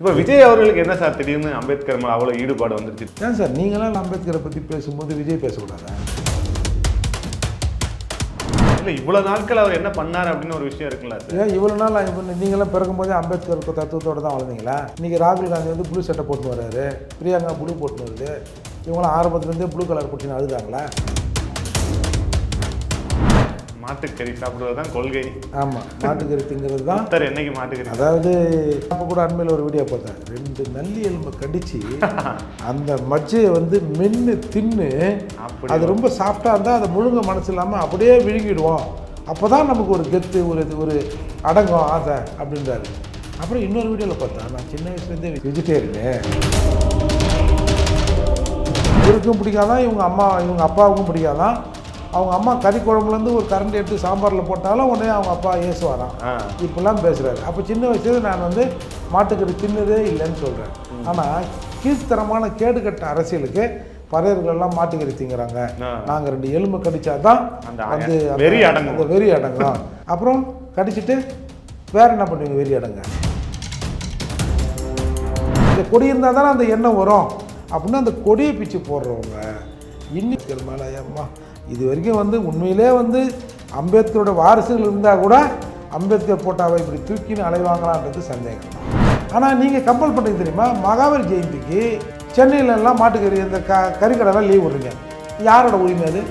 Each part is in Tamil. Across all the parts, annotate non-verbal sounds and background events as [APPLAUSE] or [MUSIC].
இப்போ விஜய் அவர்களுக்கு என்ன சார் திடீர்னு அம்பேத்கர் மேல அவ்வளோ ஈடுபாடு வந்துருச்சு? ஏன் சார் நீங்களாம் அம்பேத்கரை பற்றி பேசும்போது விஜய் பேசக்கூடாதா? இல்லை இவ்வளோ நாட்கள் அவர் என்ன பண்ணார் அப்படின்னு ஒரு விஷயம் இருக்குல்ல சார். ஏன் இவ்வளோ நாள் இப்போ நீங்களாம் பிறக்கும்போதே அம்பேத்கர் தத்துவத்தோடு தான் வளர்ந்தீங்களா இன்றைக்கி ராகுல் காந்தி வந்து ப்ளூ சட்டை போட்டு வர்றாரு. பிரியங்கா ப்ளூ போட்டு வருது. இவங்களாம் ஆரம்பத்துலேருந்தே ப்ளூ கலர் போட்டுன்னு அழுதாங்களா? மாட்டுக்கறி சாப்பிடுவது தான் கொள்கை. ஆமாம் மாட்டுக்கறி திங்கிறது தான் சார் என்னைக்கு மாட்டுக்கறி? அதாவது அப்போ கூட அண்மையில் ஒரு வீடியோ பார்த்தேன் ரெண்டு நல்லி எலும்பை கடிச்சு [LAUGHS] அந்த மஜ்ஜையை வந்து மென்று தின்னு அது ரொம்ப சாஃப்டாக இருந்தால் அதை முழுங்க மனசு இல்லாமல் அப்படியே விழுங்கிடுவோம். அப்போ தான் நமக்கு ஒரு கெத்து ஒரு இது ஒரு அடங்கம் ஆசை அப்படின்றாரு. அப்புறம் இன்னொரு வீடியோவில் பார்த்தா நான் சின்ன வயசுலேருந்தே வெஜிடேரியனு இவருக்கும் பிடிக்காதான் இவங்க அம்மா இவங்க அப்பாவுக்கும் பிடிக்காதான் அவங்க அம்மா கறி குழம்புலேருந்து ஒரு கரண்ட் எடுத்து சாம்பாரில் போட்டாலும் உடனே அவங்க அப்பா ஏசுவாராம் இப்படிலாம் பேசுகிறாரு அப்போ சின்ன வயசுல நான் வந்து மாட்டுக்கறி தின்னதே இல்லைன்னு சொல்கிறேன் ஆனால் கீழ்த்தரமான கேடுகட்ட அரசியலுக்கு பறையர்கள் எல்லாம் மாட்டுக்கறி திங்கிறாங்க. நாங்கள் ரெண்டு எலும்பு கடிச்சா தான் அந்த வந்து வெறி அடங்கும். அந்த வெறி அடங்கும். அப்புறம் கடிச்சிட்டு வேற என்ன பண்ணுவீங்க? வெறி அடங்க. இந்த கொடி இருந்தால் தானே அந்த எண்ணம் வரும். அப்படின்னு அந்த கொடியை பிச்சு போடுறவங்க. இன்னைக்கு மேலே அம்மா இது வரைக்கும் வந்து உண்மையிலே வந்து அம்பேத்கரோட வாரிசுகள் இருந்தால் கூட அம்பேத்கர் போட்டாவை இப்படி தூக்கின்னு அலைவாங்களான்றது சந்தேகம். ஆனால் நீங்கள் கம்பல் பண்ணுறது தெரியுமா? மகாவீர் ஜெயந்திக்கு சென்னையிலலாம் மாட்டுக்கறி இந்த க கறிக்கடைலாம் லீவ் விடுறீங்க யாரோட உரிமை அது?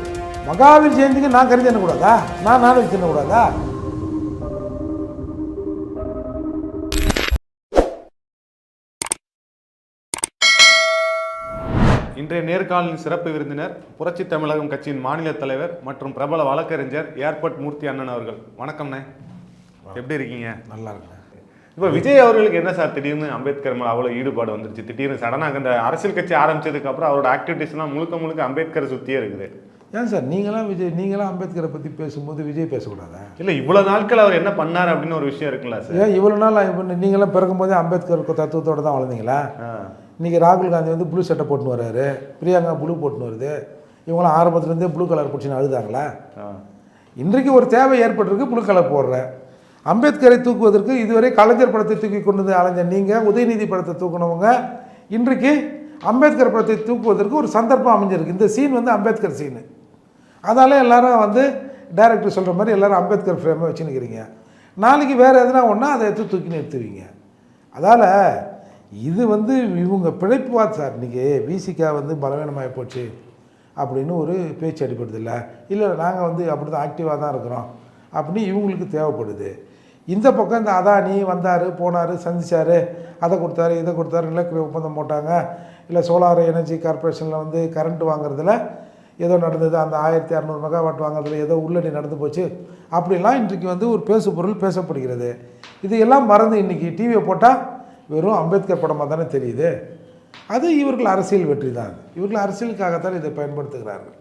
மகாவீர் ஜெயந்திக்கு நான் கறி தின்னக்கூடாதா நான் நான்வெஜ் தின்னக்கூடாதா இன்றைய நேர்காணலின் சிறப்பு விருந்தினர் புரட்சி தமிழகம் கட்சியின் மாநில தலைவர் மற்றும் பிரபல வழக்கறிஞர் ஏர்பட் மூர்த்தி அண்ணன் அவர்கள். வணக்கம்ண்ணே எப்படி இருக்கீங்க? நல்லா இருக்குண்ணே இப்போ விஜய் அவர்களுக்கு என்ன சார் திடீர்னு அம்பேத்கர் மேல அவ்வளோ ஈடுபாடு வந்துருச்சு? திடீர்னு சடனாக இந்த அரசியல் கட்சி ஆரம்பிச்சதுக்கு அப்புறம் அவரோட ஆக்டிவிட்டீஸ்லாம் முழுக்க முழுக்க அம்பேத்கரை சுற்றியே இருக்குது. ஏன் சார்? நீங்களாம் விஜய் நீங்களாம் அம்பேத்கரை பற்றி பேசும்போது விஜய் பேசக்கூடாதா? இல்லை இவ்வளோ நாட்கள் அவர் என்ன பண்ணார் அப்படின்னு ஒரு விஷயம் இருக்குல்ல சார். ஏன் இவ்வளோ நாள் நீங்களாம் பிறக்கும்போதே அம்பேத்கர் தத்துவத்தோடு தான் வளர்ந்தீங்களா? இன்றைக்கி ராகுல் காந்தி வந்து ப்ளூ சட்டை போட்டுன்னு வர்றாரு. பிரியங்கா ப்ளூ போட்டுன்னு வருது. இவங்களாம் ஆரம்பத்துலேருந்தே ப்ளூ கலர் பிடிச்சின்னு அழுதாங்களா? இன்றைக்கு ஒரு தேவை ஏற்பட்டிருக்கு ப்ளூ கலர் போடுறேன் அம்பேத்கரை தூக்குவதற்கு இதுவரை கலைஞர் படத்தை தூக்கி கொண்டு வந்து அலைஞ்ச நீங்கள் உதயநிதி படத்தை தூக்குனவங்க. இன்றைக்கு அம்பேத்கர் படத்தை தூக்குவதற்கு ஒரு சந்தர்ப்பம் அமைஞ்சிருக்கு. இந்த சீன் வந்து அம்பேத்கர் சீனு அதால எல்லாரும் வந்து டைரக்டர் சொல்கிற மாதிரி எல்லாரும் அம்பேத்கர் ஃப்ரேமை வச்சுன்னுக்கிறீங்க நாளைக்கு வேறு எதுனா ஒன்றா அதை எடுத்து தூக்கின்னு எடுத்துவீங்க அதால் இது வந்து இவங்க பிழைப்புவாது சார். இன்றைக்கி விசிகா வந்து பலவீனமாகி போச்சு அப்படின்னு ஒரு பேச்சு அடிப்படுது இல்லை? இல்லை நாங்கள் வந்து அப்படி தான் ஆக்டிவாக தான் இருக்கிறோம் அப்படின்னு இவங்களுக்கு தேவைப்படுது. இந்த பக்கம் இந்த அதானி வந்தார் போனார் சந்திச்சார் அதை கொடுத்தாரு இதை கொடுத்தாரு நிலக்கரி ஒப்பந்தம் போட்டாங்க. இல்லை சோலார் எனர்ஜி கார்ப்பரேஷனில் வந்து கரண்ட் வாங்குறதுல ஏதோ நடந்தது அந்த ஆயிரத்தி அறநூறு மெகாவாட் வாங்குறதுல ஏதோ உள்ளடி நடந்து போச்சு அப்படிலாம் இன்றைக்கு வந்து ஒரு பேசு பொருள் பேசப்படுகிறது. இது எல்லாம் மறந்து இன்றைக்கி டிவியை போட்டால் வெறும் அம்பேத்கர் படமாக தானே தெரியுது? அது இவர்கள் அரசியல் வெற்றி தான். இவர்கள் அரசியலுக்காகத்தான் இதை பயன்படுத்துகிறார்கள்.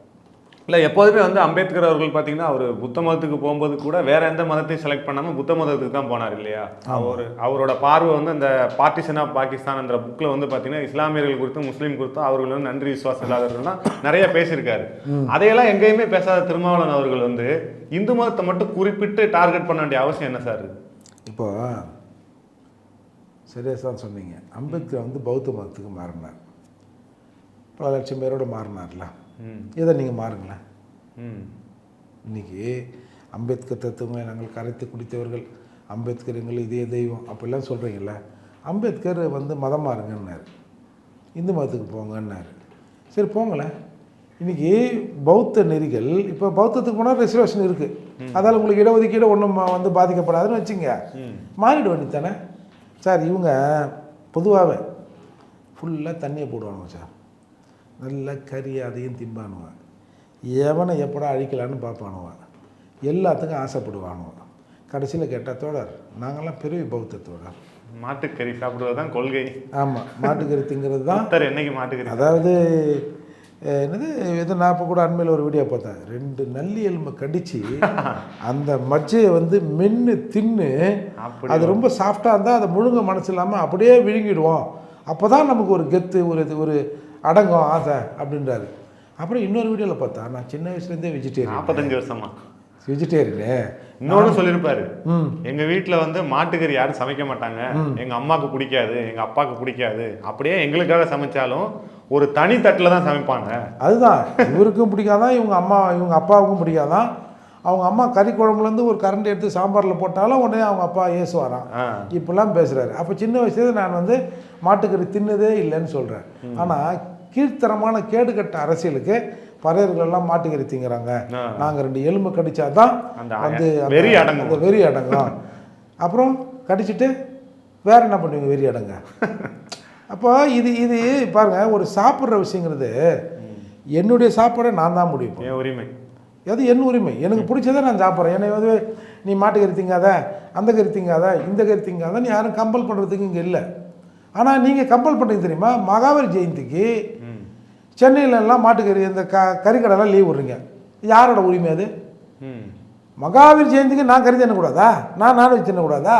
இல்லை எப்போதுமே வந்து அம்பேத்கர் அவர்கள் பார்த்தீங்கன்னா அவர் புத்த மதத்துக்கு போகும்போது கூட வேற எந்த மதத்தையும் செலக்ட் பண்ணாமல் புத்த மதத்துக்கு தான் போனார் இல்லையா? அவர் அவரோட பார்வை வந்து அந்த பார்ட்டிஷன் ஆஃப் பாகிஸ்தான் என்ற புக்கில் வந்து பார்த்தீங்கன்னா இஸ்லாமியர்கள் குறித்தும் முஸ்லீம் குறித்தும் அவர்கள் வந்து நன்றி விசுவாசம் இல்லாதவர்கள்லாம் நிறைய பேசியிருக்காரு. அதையெல்லாம் எங்கேயுமே பேசாத திருமாவளவன் அவர்கள் வந்து இந்து மதத்தை மட்டும் குறிப்பிட்டு டார்கெட் பண்ண வேண்டிய அவசியம் என்ன சார்? இருக்கு? சரியாக தான் சொன்னீங்க. அம்பேத்கர் வந்து பௌத்த மதத்துக்கு மாறினார். பல லட்சம் பேரோட மாறினார்ல. இதை நீங்கள் மாறுங்களேன். ம். இன்னைக்கு அம்பேத்கர் தத்துவங்களை நாங்கள் கரைத்து குடித்தவர்கள் அம்பேத்கர் எங்கள் இதே தெய்வம் அப்படிலாம் சொல்கிறீங்கல்ல அம்பேத்கர் வந்து மதம் மாறுங்கன்னாரு. இந்து மதத்துக்கு போங்கன்னாரு. சரி போங்களேன். இன்னைக்கு பௌத்த நெறிகள் இப்போ பௌத்தத்துக்கு போனால் ரிசர்வேஷன் இருக்குது அதால் உங்களுக்கு இடஒதுக்கீடு ஒன்றும் வந்து பாதிக்கப்படாதுன்னு வச்சுங்க. மாறிட வேண்டியதானே சார் இவங்க பொதுவாகவே ஃபுல்லாக தண்ணியை போடுவானுங்க சார். நல்லா கறி அதையும் திம்பானுவ எவனை எப்படா அழிக்கலான்னு பார்ப்பானுவ எல்லாத்துக்கும் ஆசைப்படுவானுவ கடைசியில் கேட்டால் தோழர் நாங்கள்லாம் பெரிய பௌத்த தோழர். மாட்டுக்கறி சாப்பிடுவது தான் கொள்கை. ஆமாம் மாட்டுக்கறி திங்கிறது தான் புத்தர் என்னைக்கு மாட்டுக்கறி அதாவது என்னது? இது நான் இப்போ கூட அண்மையில் ஒரு வீடியோ பார்த்தேன். ரெண்டு நல்லி எலும்பை கடிச்சு [LAUGHS] அந்த மஜ்ஜையை வந்து மென்று தின்னு அது ரொம்ப சாஃப்டாக இருந்தால் அதை முழுங்க மனசு இல்லாமல் அப்படியே விழுங்கிடுவோம். அப்போ தான் நமக்கு ஒரு கெத்து ஒரு இது ஒரு அடங்கம் ஆசை அப்படின்றாரு. அப்புறம் இன்னொரு வீடியோவில் பார்த்தா நான் சின்ன வயசுலேருந்தே வெஜிடேரியன் நாற்பத்தஞ்சு வருஷமா. வெஜிடேரியனு இன்னொன்னு சொல்லியிருப்பாரு. ம். எங்க வீட்ல வந்து மாட்டுக்கறி யாரும் சமைக்க மாட்டாங்க. எங்க அம்மாக்கு பிடிக்காது எங்க அப்பாவுக்கு பிடிக்காது. அப்படியே எங்களுக்காக சமைச்சாலும் ஒரு தனி தட்டுல தான் சமைப்பாங்க. அதுதான். இவருக்கும் பிடிக்காதான் இவங்க அம்மா இவங்க அப்பாவுக்கும் பிடிக்காதான் அவங்க அம்மா கறி குழம்புலேருந்து ஒரு கரண்டி எடுத்து சாம்பாரில் போட்டாலும் உடனே அவங்க அப்பா ஏசுவாராம். இப்படிலாம் பேசுகிறாரு அப்போ சின்ன வயசுலேருந்து நான் வந்து மாட்டுக்கறி தின்னதே இல்லைன்னு சொல்கிறேன் ஆனால் கீழ்த்தரமான கேடுகட்ட அரசியலுக்கு பறையர்கள் எல்லாம் மாட்டுக்கறி திங்கிறாங்க. நாங்கள் ரெண்டு எலும்பு கடிச்சாதான் அந்த வந்து வெறி அடங்கும். வெறி அடங்கும். அப்புறம் கடிச்சிட்டு வேற என்ன பண்ணுவீங்க வெறி அடங்க? அப்போ இது இது பாருங்க ஒரு சாப்பிட்ற விஷயங்கிறது என்னுடைய சாப்பாடை நான் தான் முடிவு. என் உரிமை. அது என் உரிமை. எனக்கு பிடிச்சதை நான் சாப்பிட்றேன். என்னை வந்து நீ மாட்டுக்கறி திங்காத அந்த கறி திங்காத இந்த கறி திங்காதன்னு யாரும் கம்பல் பண்ணுறதுக்கு இங்கே இல்லை. ஆனால் நீங்கள் கம்பல் பண்ணுறீங்க தெரியுமா? மகாவீர் ஜெயந்திக்கு ம். சென்னையில எல்லாம் மாட்டுக்கறி இந்த க கறிக்கடைலாம் லீவ் விட்றீங்க. யாரோட உரிமை அது? ம். மகாவீர் ஜெயந்திக்கு நான் கறி தின்னக்கூடாதா? நான் நான்வெஜ் தின்னக்கூடாதா?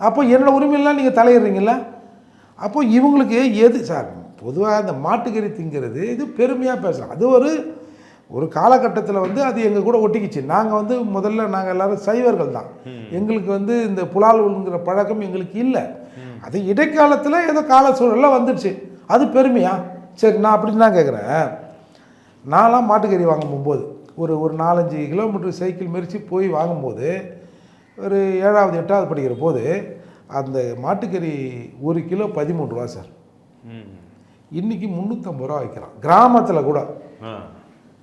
அப்போ என்னோட உரிமையெல்லாம் நீங்கள் தலையிடுறீங்களா அப்போ இவங்களுக்கு எது சார் பொதுவாக இந்த மாட்டுக்கறி திங்கிறது இது பெருமையாக பேசலாம். அது ஒரு ஒரு காலகட்டத்தில் வந்து அது எங்கள் கூட ஒட்டிக்கிச்சு. நாங்கள் வந்து முதல்ல நாங்கள் எல்லாரும் சைவர்கள் தான். எங்களுக்கு வந்து இந்த புலால்ங்கிற பழக்கம் எங்களுக்கு இல்லை. அது இடைக்காலத்தில் ஏதோ கால சூழலில் வந்துடுச்சு அது பெருமையா? சரி நான் அப்படி நான் கேட்குறேன் நான்லாம் மாட்டுக்கறி வாங்க போகும்போது ஒரு ஒரு நாலஞ்சு கிலோமீட்டர் சைக்கிள் மெரிச்சு போய் வாங்கும்போது ஒரு ஏழாவது எட்டாவது படிக்கிற போது அந்த மாட்டுக்கறி ஒரு கிலோ பதிமூணு ரூபா சார். ம். இன்றைக்கி முந்நூற்றம்பது ரூபா வைக்கிறான் கிராமத்தில் கூட.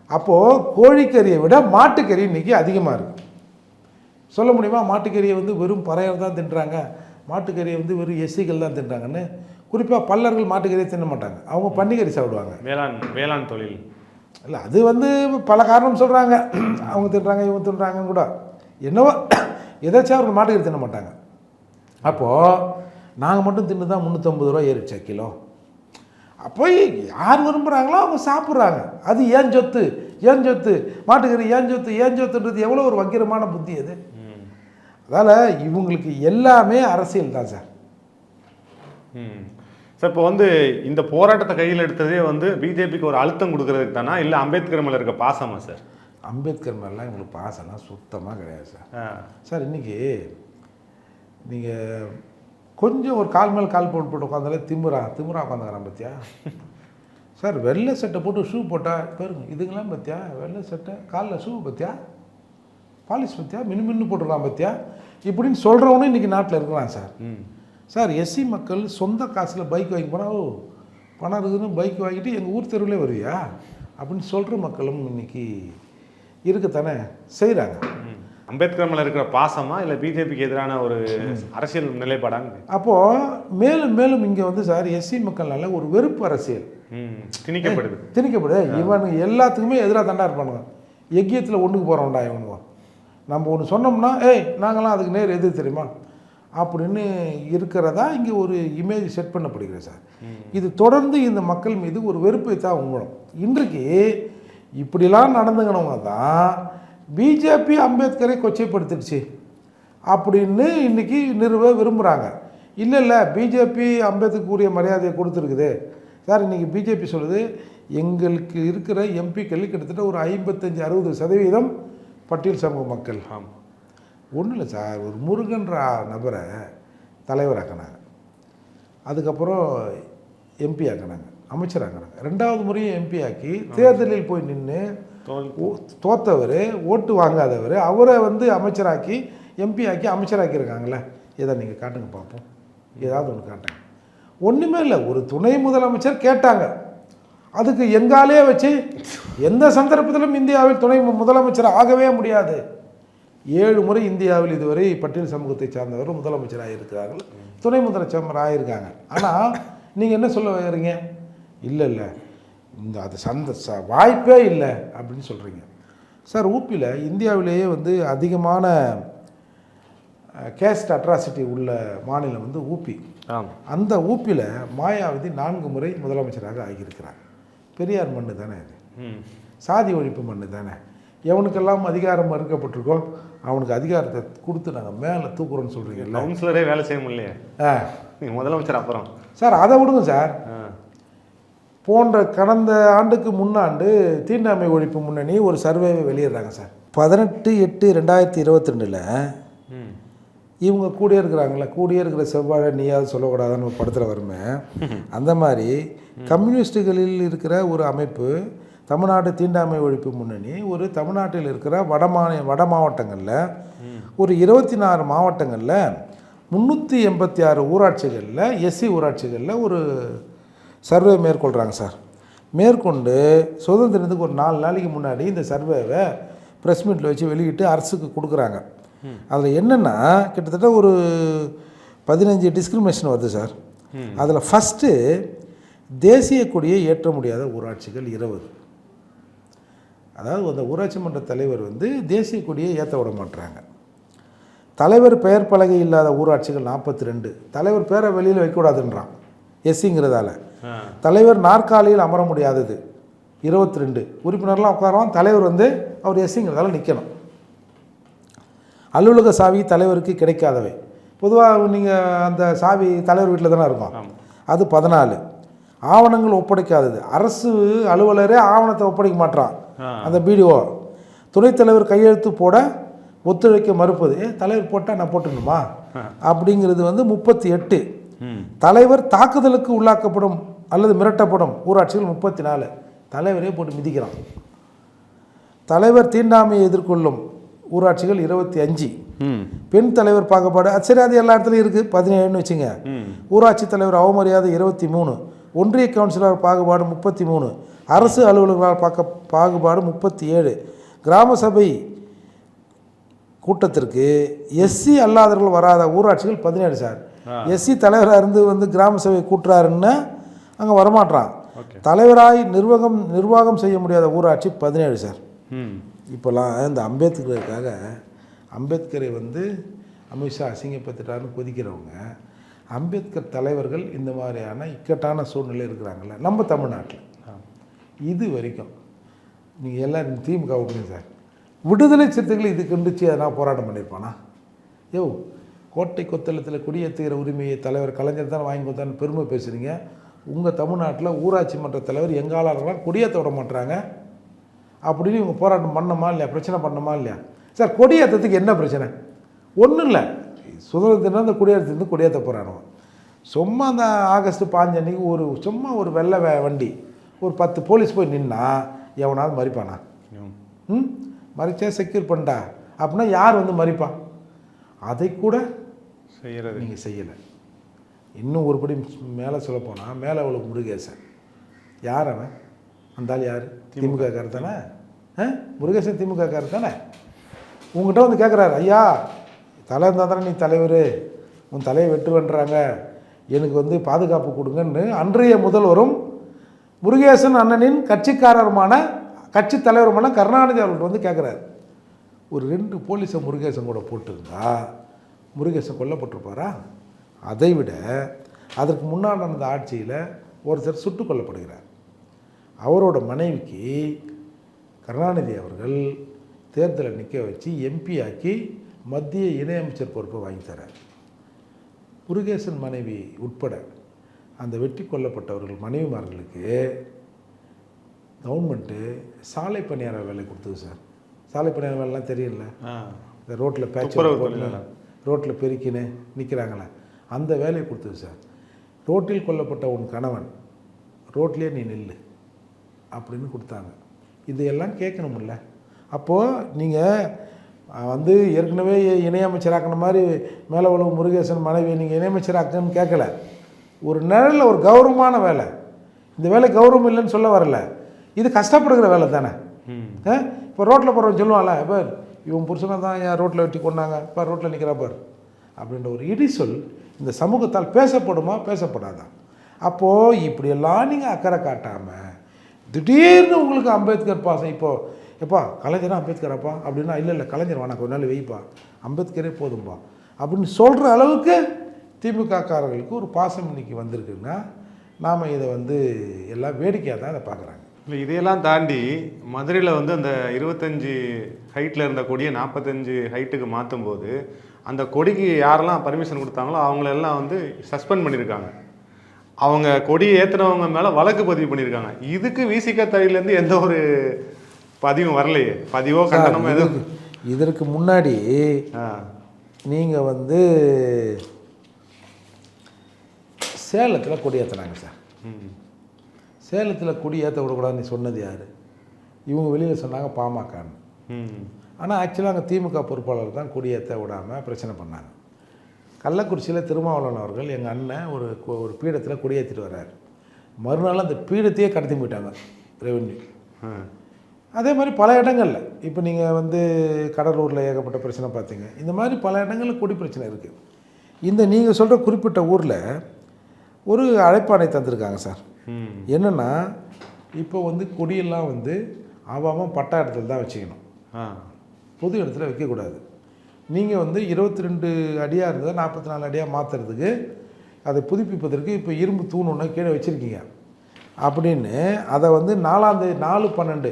அப்போது கோழிக்கறியை விட மாட்டுக்கறி இன்றைக்கி அதிகமாக இருக்குது சொல்ல முடியுமா? மாட்டுக்கறியை வந்து வெறும் பறையர் தான் தின்றாங்க. மாட்டுக்கறியை வந்து வெறும் எஸ்சிகள் தான் தின்றாங்கன்னு. குறிப்பாக பல்லர்கள் மாட்டுக்கறியை தின்ன மாட்டாங்க. அவங்க பன்னிக்கறி சாப்பிடுவாங்க. வேளாண் வேளாண் தொழில். இல்லை அது வந்து பல காரணம் சொல்கிறாங்க அவங்க தின்றாங்க இவங்க தின்றாங்கன்னு கூட. என்னவோ எதாச்சும் அவர்கள் மாட்டுக்கறி தின்ன மாட்டாங்க. அப்போது நாங்கள் மட்டும் தின்னு தான் முந்நூற்றம்பது ரூபா ஏறிச்சா கிலோ. அப்போ யார் விரும்புகிறாங்களோ அவங்க சாப்பிட்றாங்க. அது ஏன் சொத்து? ஏன் சொத்து? மாட்டுக்கறி ஏன் சொத்து? ஏன் சொத்துன்றது எவ்வளோ ஒரு வக்கிரமான புத்தி அது. அதால் இவங்களுக்கு எல்லாமே அரசியல் தான் சார். ம். சார் இப்போ வந்து இந்த போராட்டத்தை கையில் எடுத்ததே வந்து பிஜேபிக்கு ஒரு அழுத்தம் கொடுக்கறதுக்கு தானா? இல்லை அம்பேத்கர் மேல இருக்க பாசமா சார்? அம்பேத்கர் மேலாம் இவங்களுக்கு பாசம்லாம் சுத்தமாக கிடையாது சார். ஆ. சார் இன்னைக்கு நீங்கள் கொஞ்சம் ஒரு கால் மேல் கால் போட்டு போட்டு உட்காந்தாலே திமுறா திமுறா உட்காந்துக்கிறான் பார்த்தியா சார் வெள்ளை சட்டை போட்டு ஷூ போட்டால் பாருங்க இதுங்களாம் பார்த்தியா வெள்ளை சட்டை காலில் ஷூ பார்த்தியா பாலிஷ் பார்த்தியா மின்னு மின்னு போட்டிருக்கான் பார்த்தியா இப்படின்னு சொல்கிறவனும் இன்றைக்கி நாட்டில் இருக்கிறான் சார். ம். சார் எஸ்சி மக்கள் சொந்த காசில் பைக் வாங்கி போனால் ஓ பணம் இருக்குதுன்னு பைக் வாங்கிட்டு எங்கள் ஊர் தெருவிலே வருவியா? அப்படின்னு சொல்கிற மக்களும் இன்னைக்கு இருக்கத்தானே செய்கிறாங்க. அம்பேத்கர் மேல இருக்கிற பாசமா இல்லை பிஜேபிக்கு எதிரான ஒரு அரசியல் நிலைப்பாடாங்க அப்போது மேலும் மேலும் இங்கே வந்து சார் எஸ்சி மக்கள்னால ஒரு வெறுப்பு அரசியல். திணிக்கப்படுது. திணிக்கப்படுது. இவனுங்க எல்லாத்துக்குமே எதிராக தாண்டா இருப்பானுங்க. எக்கியத்தில் ஒன்றுக்கு போகிறோம்டா இவனுங்க. நம்ம ஒன்று சொன்னோம்னா ஏய் நாங்களாம் அதுக்கு நேர் எது தெரியுமா? அப்படின்னு இருக்கிறதா இங்கே ஒரு இமேஜ் செட் பண்ணப்படுகிறது சார். இது தொடர்ந்து இந்த மக்கள் மீது ஒரு வெறுப்பை தான் உங்களும் இன்றைக்கு இப்படிலாம் நடந்துக்கணவங்க தான் பிஜேபி அம்பேத்கரை கொச்சைப்படுத்திடுச்சு அப்படின்னு இன்னைக்கு நிறுவ விரும்புகிறாங்க இல்லை இல்லை பிஜேபி அம்பேத்கருக்கு உரிய மரியாதையை கொடுத்துருக்குது. சார் இன்னைக்கு பிஜேபி சொல்லுது எங்களுக்கு இருக்கிற எம்பிக்கள் கிட்டத்தட்ட ஒரு ஐம்பத்தஞ்சு அறுபது சதவீதம் பட்டியல் சமூக மக்கள். ஆமாம் ஒன்றும் இல்லை சார் ஒரு முருகன்ற நபரை தலைவராக்கினாங்க அதுக்கப்புறம் எம்பி ஆக்கினாங்க அமைச்சர் ஆக்கினாங்க. ரெண்டாவது முறையும் எம்பி ஆக்கி தேர்தலில் போய் நின்று தோத்தவர் ஓட்டு வாங்காதவர் அவரை வந்து அமைச்சராக்கி எம்பி ஆக்கி அமைச்சராக்கியிருக்காங்களே இதை நீங்கள் காட்டுங்க பார்ப்போம் ஏதாவது ஒன்று காட்டுங்க. ஒன்றுமே இல்லை ஒரு துணை முதலமைச்சர் கேட்டாங்க. அதுக்கு எங்காலே வச்சு எந்த சந்தர்ப்பத்திலும் இந்தியாவில் துணை முதலமைச்சர் ஆகவே முடியாது. ஏழு முறை இந்தியாவில் இதுவரை பட்டியல் சமூகத்தை சார்ந்தவர் முதலமைச்சராக இருக்கிறார்கள். துணை முதலமைச்சர் ஆகியிருக்காங்க ஆனால் நீங்கள் என்ன சொல்ல வரீங்க இல்லை இல்லை. இந்த அது சந்த ச வாய்ப்பே இல்லை அப்படின்னு சொல்கிறீங்க சார் ஊப்பியில் இந்தியாவிலேயே வந்து அதிகமான கேஸ்ட் அட்ராசிட்டி உள்ள மாநிலம் வந்து ஊபி ஆமாம் அந்த ஊப்பியில் மாயாவதி நான்கு முறை முதலமைச்சராக ஆகியிருக்கிறார். பெரியார் மண்ணு தானே இது ம். சாதி ஒழிப்பு மண்ணு தானே? எவனுக்கெல்லாம் அதிகாரம் மறுக்கப்பட்டிருக்கோ அவனுக்கு அதிகாரத்தை கொடுத்து நாங்கள் மேலே தூக்குறோன்னு சொல்கிறீங்கல்ல கவுன்சிலரே வேலை செய்ய முடியலையே. ஆ. முதலமைச்சர் அப்புறம். சார் அதை விடுங்க சார். போன்ற கடந்த ஆண்டுக்கு முன்னாண்டு தீண்டாமை ஒழிப்பு முன்னணி ஒரு சர்வேவை வெளியிடுறாங்க சார். பதினெட்டு எட்டு ரெண்டாயிரத்தி இருபத்தி ரெண்டில் இவங்க கூடியே இருக்கிறாங்களே கூடியே இருக்கிற செவ்வாழை நீயாவது சொல்லக்கூடாதுன்னு ஒரு படத்தில் வருமே. அந்த மாதிரி கம்யூனிஸ்டுகளில் இருக்கிற ஒரு அமைப்பு தமிழ்நாடு தீண்டாமை ஒழிப்பு முன்னணி ஒரு தமிழ்நாட்டில் இருக்கிற வட மாநில வட மாவட்டங்களில் ஒரு இருபத்தி நாலு மாவட்டங்களில் முந்நூற்றி எண்பத்தி ஆறு ஊராட்சிகளில் எஸ்சி ஊராட்சிகளில் ஒரு சர்வே மேற்கொள்கிறாங்க சார். மேற்கொண்டு சுதந்திரத்துக்கு ஒரு நாலு நாளைக்கு முன்னாடி இந்த சர்வேவை ப்ரெஸ் மீட்டில் வச்சு வெளியிட்டு அரசுக்கு கொடுக்குறாங்க. அதில் என்னென்னா கிட்டத்தட்ட ஒரு பதினஞ்சு டிஸ்கிரிமினேஷன் வருது சார். அதில் ஃபஸ்ட்டு தேசிய கொடியை ஏற்ற முடியாத ஊராட்சிகள் இருபது. அதாவது அந்த ஊராட்சி மன்ற தலைவர் வந்து தேசிய கொடியை ஏற்ற விட மாட்டுறாங்க தலைவர் பெயர் பலகை இல்லாத ஊராட்சிகள் நாற்பத்தி ரெண்டு. தலைவர் பேரை வெளியில் வைக்கக்கூடாதுன்றான். எஸ்சிங்கிறதால. தலைவர் நாற்காலியில் அமர முடியாதது. இருபத்தி ரெண்டு உறுப்பினர்லாம் உட்காருவான். தலைவர் வந்து அவர் எஸ்சிங்கிறதால நிற்கணும் அலுவலக சாவி தலைவருக்கு கிடைக்காதவை. பொதுவாக நீங்கள் அந்த சாவி தலைவர் வீட்டில் தானே இருக்கும். அது பதினாலு. ஆவணங்கள் ஒப்படைக்காதது. அரசு அலுவலரே ஆவணத்தை ஒப்படைக்க மாட்டான். அந்த பிடிஓ. துணைத் தலைவர் கையெழுத்து போட ஒத்துழைக்க மறுப்பது. ஏ தலைவர் போட்டால் நான் போட்டுக்கணுமா அப்படிங்கிறது வந்து முப்பத்தி எட்டு. தலைவர் தாக்குதலுக்கு உள்ளாக்கப்படும் அல்லது மிரட்டப்படும் ஊராட்சிகள் முப்பத்தி நாலு தலைவரே போட்டு மிதிக்கிறான். தலைவர் தீண்டாமையை எதிர்கொள்ளும் ஊராட்சிகள் இருபத்தி அஞ்சு. பெண் தலைவர் பாகுபாடு சரி அது எல்லா இடத்துலையும் இருக்குது பதினேழுன்னு வச்சுங்க. ஊராட்சி தலைவர் அவமரியாதை இருபத்தி மூணு. ஒன்றிய கவுன்சிலர் பாகுபாடு முப்பத்தி மூணு. அரசு அலுவலர்களால் பார்க்க பாகுபாடு முப்பத்தி ஏழு. கிராம சபை கூட்டத்திற்கு எஸ்சி அல்லாதவர்கள் வராத ஊராட்சிகள் பதினேழு சார். எஸ்சி தலைவராக இருந்து வந்து கிராம சபை கூட்டுறாருன்னா அங்கே வரமாட்டான் தலைவராய் நிர்வாகம் நிர்வாகம் செய்ய முடியாத ஊராட்சி பதினேழு சார். ம். இப்போல்லாம் இந்த அம்பேத்கருக்காக அம்பேத்கரை வந்து அமித்ஷா அசிங்கப்படுத்திட்டாருன்னு கொதிக்கிறவங்க அம்பேத்கர் தலைவர்கள் இந்த மாதிரியான இக்கட்டான சூழ்நிலை இருக்கிறாங்கல்ல நம்ம தமிழ்நாட்டில். இது வரைக்கும் நீங்கள் எல்லாம் திமுக விட்டுங்க சார் விடுதலை சிறுத்தைகள் இது கண்டிச்சு எதனா போராட்டம் பண்ணியிருப்பானா? யோ கோட்டை கொத்தளத்தில் குடியேற்றுகிற உரிமையை தலைவர் கலைஞர் தான் வாங்கி கொடுத்தான்னு பெருமை பேசுகிறீங்க உங்கள் தமிழ்நாட்டில் ஊராட்சி மன்ற தலைவர் எங்காளர்களாம் குடியேற்ற விட மாட்டாங்க அப்படின்னு இவங்க போராட்டம் பண்ணமா இல்லையா? பிரச்சனை பண்ணமா இல்லையா? சார் கொடியேற்றத்துக்கு என்ன பிரச்சனை? ஒன்றும் இல்லை. சுதந்திர தினம் அந்த குடியேற்றத்துலேருந்து குடியேற்ற போகிறானோ சும்மா அந்த ஆகஸ்ட் பாஞ்சு அன்னைக்கு ஒரு சும்மா ஒரு வெள்ளை வண்டி ஒரு பத்து போலீஸ் போய் நின்னா எவனாவது மறிப்பானா? ம். மறிச்சா செக்யூர் பண்ணிட்டா. அப்படின்னா யார் வந்து மறிப்பா? அதை கூட செய்யறது. நீங்கள் செய்யலை. இன்னும் ஒரு படி மேலே சொல்ல போனால் மேலே அவ்வளோ முருகேசன். யார் அவன்? அந்த ஆள் யார்? திமுக. காரர் தானே? ஆ? முருகேசன் திமுக காரர் தானே? உங்ககிட்ட வந்து கேட்குறாரு ஐயா தலை இருந்தால் தானே நீ தலைவர்? உன் தலையை வெட்டுவன்றாங்க. எனக்கு வந்து பாதுகாப்பு கொடுங்கன்னு அன்றைய முதல்வரும் முருகேசன் அண்ணனின் கட்சிக்காரருமான கட்சி தலைவருமான கருணாநிதி அவர்கள்ட்ட வந்து கேட்குறாரு ஒரு ரெண்டு போலீஸை முருகேசன் கூட போட்டிருந்தா முருகேசன் கொல்லப்பட்டிருப்பாரா? அதை விட அதற்கு முன்னால் நடந்த ஆட்சியில் ஒருத்தர் சுட்டுக் கொல்லப்படுகிறார். அவரோட மனைவிக்கு கருணாநிதி அவர்கள் தேர்தலை நிற்க வச்சு எம்பி ஆக்கி மத்திய இணையமைச்சர் பொறுப்பை வாங்கி தரார். முருகேசன் மனைவி உட்பட அந்த வெட்டி கொல்லப்பட்டவர்கள் மனைவிமார்களுக்கு கவர்மெண்ட்டு சாலை பணியார வேலை கொடுத்தது சார். சாலை பணியார வேலைலாம் தெரியல இந்த ரோட்டில் தொழிலாளர். ரோட்டில் பெருக்கின்னு நிற்கிறாங்களே அந்த வேலையை கொடுத்தது சார். ரோட்டில் கொல்லப்பட்ட உன் கணவன் ரோட்லேயே நீ நில்லு அப்படின்னு கொடுத்தாங்க. இதையெல்லாம் கேட்கணும்ல. அப்போது நீங்கள் வந்து ஏற்கனவே இணையமைச்சராக்கின மாதிரி மேலே உள்ள முருகேசன் மனைவி நீங்கள் இணையமைச்சராக்கன்னு கேட்கல. ஒரு நிழலில் ஒரு கௌரவமான வேலை. இந்த வேலை கௌரவம் இல்லைன்னு சொல்ல வரல. இது கஷ்டப்படுகிற வேலை தானே? இப்போ ரோட்டில் போகிறவன் சொல்லுவான்ல பார் இவன் புருஷனை தான் என் ரோட்டில் வெட்டி கொண்டாங்க இப்போ ரோட்டில் நிற்கிறா பார். அப்படின்ற ஒரு இடிசொல் இந்த சமூகத்தால் பேசப்படுமா? பேசப்படாதா? அப்போது இப்படியெல்லாம் நீங்கள் அக்கறை காட்டாமல் திடீர்னு உங்களுக்கு அம்பேத்கர் பாசம் இப்போது எப்பா கலைஞரா அம்பேத்கராப்பா? அப்படின்னா இல்லை இல்லை கலைஞர் வேணா கொஞ்ச நாள் வெய்ப்பா. அம்பேத்கரே போதும்பா. அப்படின்னு சொல்கிற அளவுக்கு திமுககாரர்களுக்கு ஒரு பாசம் இன்னைக்கு வந்திருக்குன்னா நாம் இதை வந்து எல்லாம் வேடிக்கையாக தான் இதை பார்க்குறாங்க. இல்லை இதையெல்லாம் தாண்டி மதுரையில் வந்து அந்த இருபத்தஞ்சு ஹைட்டில் இருந்த கொடியை நாற்பத்தஞ்சு ஹைட்டுக்கு மாற்றும் போது அந்த கொடிக்கு யாரெல்லாம் பர்மிஷன் கொடுத்தாங்களோ அவங்களெல்லாம் வந்து சஸ்பெண்ட் பண்ணியிருக்காங்க அவங்க கொடியை ஏற்றுனவங்க மேலே வழக்கு பதிவு பண்ணியிருக்காங்க இதுக்கு விசிக தரையிலேருந்து எந்த ஒரு பதிவும் வரலையே. பதிவோ கண்டனமோ எதுவும்? இதற்கு முன்னாடி நீங்கள் வந்து சேலத்தில் கொடியேற்றினாங்க சார். ம். சேலத்தில் கொடி ஏற்ற விடக்கூடாதுன்னு சொன்னது யார்? இவங்க வெளியில் சொன்னாங்க பாமகன்னு. ஆனால் ஆக்சுவலாக அங்கே திமுக பொறுப்பாளர் தான் கொடியேற்ற விடாமல் பிரச்சனை பண்ணாங்க. கள்ளக்குறிச்சியில் திருமாவளவன் அவர்கள் எங்கள் அண்ணன் ஒரு ஒரு பீடத்தில் கொடியேற்றிட்டு வர்றாரு. மறுநாள் அந்த பீடத்தையே கடத்தி போயிட்டாங்க ரெவென்யூ அதே மாதிரி பல இடங்களில். இப்போ நீங்கள் வந்து கடலூரில் ஏகப்பட்ட பிரச்சனை பார்த்தீங்க. இந்த மாதிரி பல இடங்களில் கொடி பிரச்சனை இருக்குது இந்த நீங்கள் சொல்கிற குறிப்பிட்ட ஊரில் ஒரு அழைப்பாணை தந்திருக்காங்க சார். என்னென்னா இப்போ வந்து கொடியெல்லாம் வந்து அவன் பட்டா இடத்துல தான் வச்சுக்கணும். பொது இடத்துல வைக்கக்கூடாது. நீங்கள் வந்து இருபத்தி ரெண்டு அடியாக இருந்ததை நாற்பத்தி நாலு அடியாக மாற்றுறதுக்கு அதை புதுப்பிப்பதற்கு இப்போ இரும்பு தூண் ஒன்று கீழே வச்சுருக்கீங்க. அப்படின்னு அதை வந்து நாலாந்தேதி நாலு பன்னெண்டு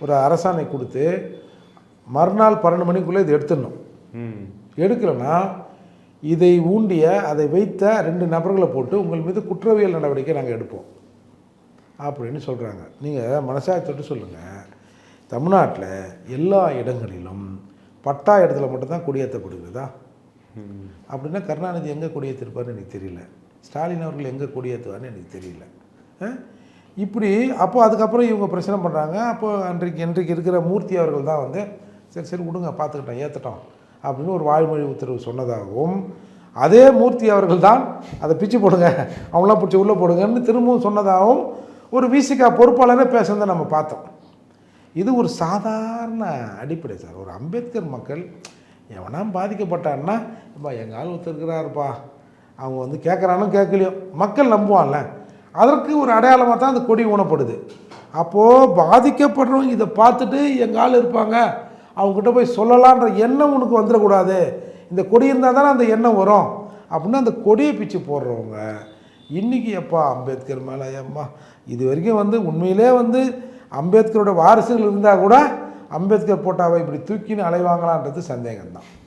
ஒரு அரசாணை கொடுத்து மறுநாள் பன்னெண்டு மணிக்குள்ளே இதை எடுத்துடணும். ம். எடுக்கலைன்னா இதை ஊண்டிய அதை வைத்த ரெண்டு நபர்களை போட்டு உங்கள் மீது குற்றவியல் நடவடிக்கை நாங்கள் எடுப்போம். அப்படின்னு சொல்கிறாங்க நீங்கள் மனசாயத்தோட்டு சொல்லுங்கள் தமிழ்நாட்டில் எல்லா இடங்களிலும் பட்டா இடத்துல மட்டும்தான் குடியேற்றப்படுகிறதா அப்படின்னா கருணாநிதி எங்கே குடியேற்றிருப்பார்னு எனக்கு தெரியல. ஸ்டாலின் அவர்கள் எங்கே குடியேற்றுவார்னு எனக்கு தெரியல. ஆ? இப்படி அப்போ அதுக்கப்புறம் இவங்க பிரச்சனை பண்ணுறாங்க அப்போ அன்றைக்கு இன்றைக்கு இருக்கிற மூர்த்தி அவர்கள் தான் வந்து சரி சரி விடுங்க பார்த்துக்கிட்டோம் ஏற்றட்டோம் அப்படின்னு ஒரு வாய்மொழி உத்தரவு சொன்னதாகவும் அதே மூர்த்தி அவர்கள் தான் அதை பிச்சு போடுங்க அவங்களாம் பிடிச்சி உள்ளே போடுங்கன்னு திரும்பவும் சொன்னதாகவும் ஒரு விசிகா பொறுப்பாளரே பேசுனதை நம்ம பார்த்தோம். இது ஒரு சாதாரண அடிப்படை சார். ஒரு அம்பேத்கர் மக்கள் எவனா பாதிக்கப்பட்டான்னா இப்போ எங்கள் ஆள் ஒருத்தருக்கிறாருப்பா அவங்க வந்து கேட்குறானோ கேட்கலையோ மக்கள் நம்புவான்ல. அதற்கு ஒரு அடையாளமாக தான் அந்த கொடி ஊனப்படுது. அப்போது பாதிக்கப்படுறவங்க இதை பார்த்துட்டு எங்கள் ஆள் இருப்பாங்க? அவங்ககிட்ட போய் சொல்லலான்ற எண்ணம் உனக்கு வந்துடக்கூடாது. இந்த கொடி இருந்தால் தானே அந்த எண்ணம் வரும். அப்படின்னு அந்த கொடியை பிச்சு போடுறவங்க இன்றைக்கி எப்பா அம்பேத்கர் மேலே ஏம்மா இது வரைக்கும் வந்து உண்மையிலே வந்து அம்பேத்கரோட வாரிசுகள் இருந்தால் கூட அம்பேத்கர் போட்டாவை இப்படி தூக்கின்னு அலைவாங்களான்றது சந்தேகம்தான்.